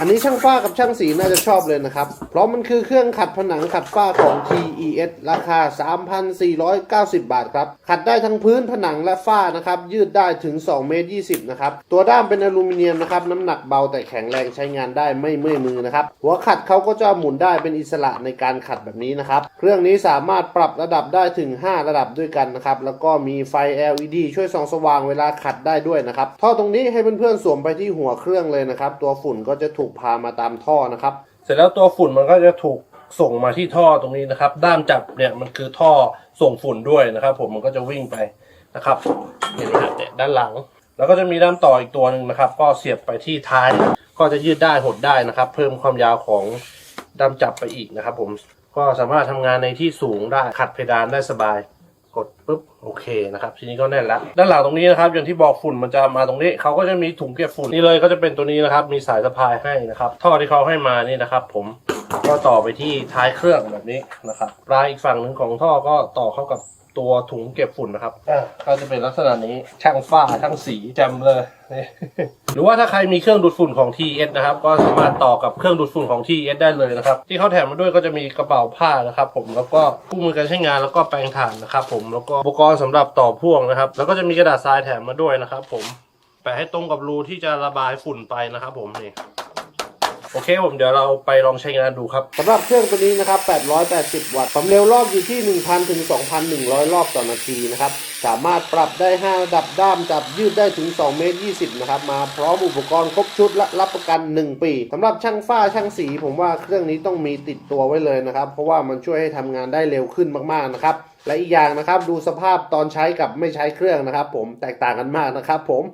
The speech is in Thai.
อันนี้ช่างฝ้ากับช่างสีน่าจะชอบเลยนะครับ เพราะมันคือเครื่องขัดผนังขัดฝ้าของ TES ราคา 3,490 บาทครับ ขัดได้ทั้งพื้นผนังและฝ้านะครับ ยืดได้ถึง2เมตร20นะครับ ตัวด้ามเป็นอลูมิเนียมนะครับ น้ำหนักเบาแต่แข็งแรงใช้งานได้ไม่เมื่อยมือนะครับ หัวขัดเขาก็จะหมุนได้เป็นอิสระในการขัดแบบนี้นะครับ เครื่องนี้สามารถปรับระดับได้ถึง 5 ระดับด้วยกันนะครับ แล้วก็มีไฟ LED ช่วยส่องสว่างเวลาขัดได้ด้วยนะครับ ท่อตรงนี้ให้เพื่อนๆสวมไปที่หัวเครื่องเลยนะครับ ตัวฝุ่นก็จะถูกพามาตามท่อนะครับ เสร็จแล้วตัวฝุ่นมันก็จะถูกส่งมาที่ท่อตรงนี้นะครับ ด้ามจับเนี่ยมันคือท่อส่งฝุ่นด้วยนะครับ ผมมันก็จะวิ่งไปนะครับนี่นะฮะเนี่ยด้านหลัง แล้วก็จะมีด้ามต่ออีกตัวหนึ่งนะครับ ก็เสียบไปที่ท้าย ก็จะยืดได้หดได้นะครับ เพิ่มความยาวของด้ามจับไปอีกนะครับ ผมก็สามารถทำงานในที่สูงได้ขัดเพดานได้สบาย กดปุ๊บโอเคนะครับทีนี้ก็แน่นแล้วด้านหลังตรงนี้นะครับอย่างที่บอกฝุ่นมันจะมาตรงนี้เขาก็จะมีถุงเก็บฝุ่นนี่เลยก็จะเป็นตัวนี้นะครับมีสายสะพายให้นะครับท่อที่เขาให้มานี่นะครับ ผม ก็ต่อไปที่ท้ายเครื่องแบบนี้นะครับปลายอีกฝั่งหนึ่งของท่อก็ต่อเข้ากับตัวถุงเก็บฝุ่นนะครับอ่าก็จะเป็นลักษณะนี้ช่างฝ้าช่างสีแจมเลยนี่หรือว่าถ้าใครมีเครื่องดูดฝุ่นของ TS นะครับ ก็สามารถต่อกับเครื่องดูดฝุ่นของ TS ได้เลยนะครับ ที่เขาแถมมาด้วยก็จะมีกระเป๋าผ้านะครับ ผมแล้วก็คู่มือการใช้งานแล้วก็แปรงถ่านนะครับ ผมแล้วก็อุปกรณ์สำหรับต่อพ่วงนะครับ แล้วก็จะมีกระดาษทรายแถมมาด้วยนะครับ ผมแปะให้ตรงกับรูที่จะระบายฝุ่นไปนะครับ ผมนี่ โอเคผมเดี๋ยวเราไปลองใช้งานดูครับสำหรับเครื่องตัวนี้นะครับ 880 วัตต์ความเร็วรอบอยู่ที่ 1,000 ถึง 2,100 รอบต่อนาทีนะครับ สามารถปรับได้ 5 ระดับด้ามจับยืดได้ถึง 2 เมตร 20 นะครับ มาพร้อมอุปกรณ์ครบชุดและรับประกัน 1 ปีสำหรับช่างฝ้าช่างสี ผมว่าเครื่องนี้ต้องมีติดตัวไว้เลยนะครับ เพราะว่ามันช่วยให้ทำงานได้เร็วขึ้นมากๆนะครับและอีกอย่างนะครับดูสภาพตอนใช้กับไม่ใช้เครื่องนะครับ ผมแตกต่างกันมากนะครับ ผม